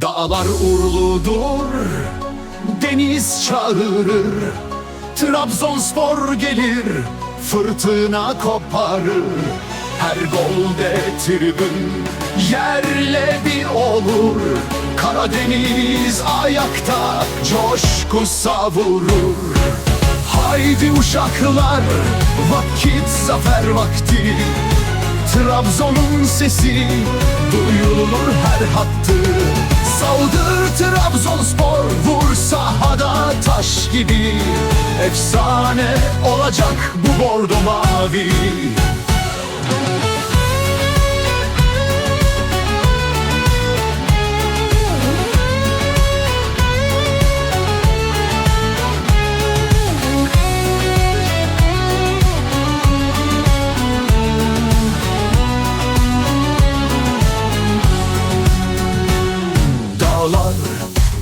Dağlar urludur, deniz çağırır Trabzonspor gelir, fırtına koparır. Her golde tribün yerle bir olur. Karadeniz ayakta coşku savurur. Haydi uşaklar, vakit zafer vakti. Trabzon'un sesi duyulur her hattı Saldır Trabzonspor vur sahada taş gibi. Efsane olacak bu bordo mavi Dağlar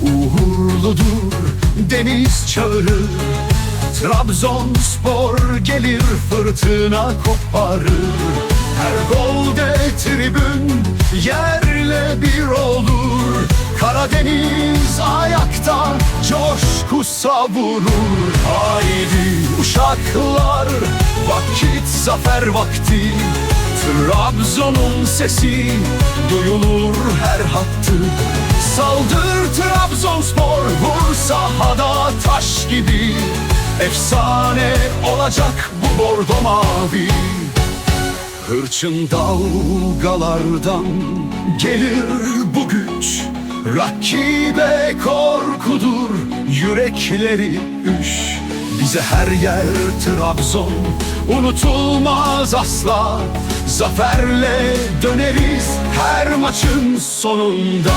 uğurludur, deniz çağırır. Trabzonspor gelir fırtına koparır. Her golde tribün yerle bir olur. Karadeniz ayakta coşku savurur. Haydi uşaklar vakit zafer vakti. Trabzon'un sesi duyulur her hattı Saldır Trabzonspor vur sahada taş gibi. Efsane olacak bu bordo mavi. Hırçın dalgalardan gelir bu güç. Rakibe korkudur yürekleri üş Bize her yer Trabzon. Unutulmaz asla. Zaferle döneriz her maçın sonunda.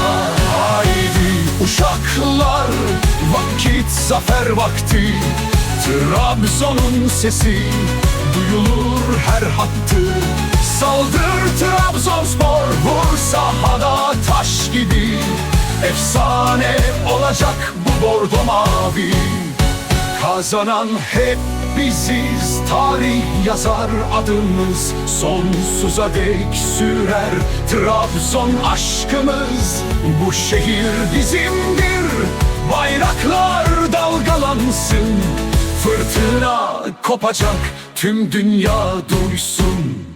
Haydi uşaklar vakit zafer vakti. Trabzon'un sesi duyulur her hattı. Saldır Trabzonspor vur sahada taş gibi. Efsane olacak bu bordo mavi Kazanan hep biziz. Tarih yazar adımız Sonsuza dek sürer. Trabzon aşkımız Bu şehir bizimdir. Bayraklar dalgalansın Fırtına kopacak. Tüm dünya duysun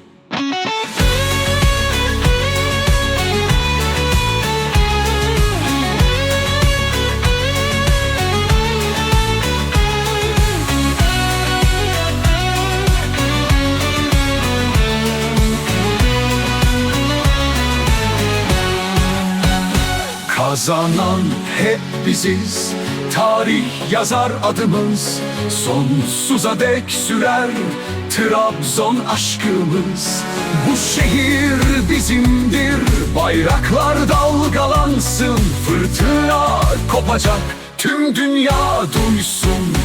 Kazanan hep biziz. Tarih yazar adımız. Sonsuza dek sürer Trabzon aşkımız. Bu şehir bizimdir. Bayraklar dalgalansın. Fırtına kopacak. Tüm dünya duysun